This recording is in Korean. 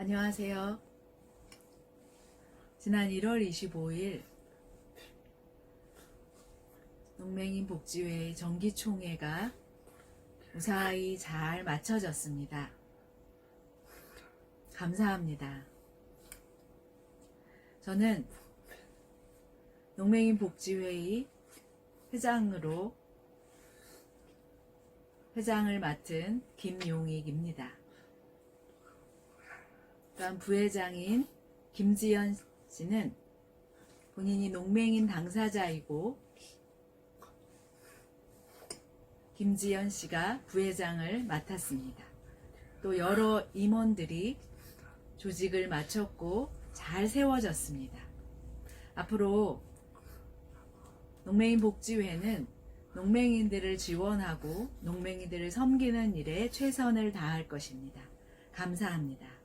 안녕하세요. 지난 1월 25일 농맹인 복지회 정기총회가 무사히 잘 마쳐졌습니다. 감사합니다. 저는 농맹인 복지회의 회장으로 회장을 맡은 김용익입니다. 또한 부회장인 김지연 씨는 본인이 농맹인 당사자이고 김지연 씨가 부회장을 맡았습니다. 또 여러 임원들이 조직을 마쳤고 잘 세워졌습니다. 앞으로 농맹인 복지회는 농맹인들을 지원하고 농맹인들을 섬기는 일에 최선을 다할 것입니다. 감사합니다.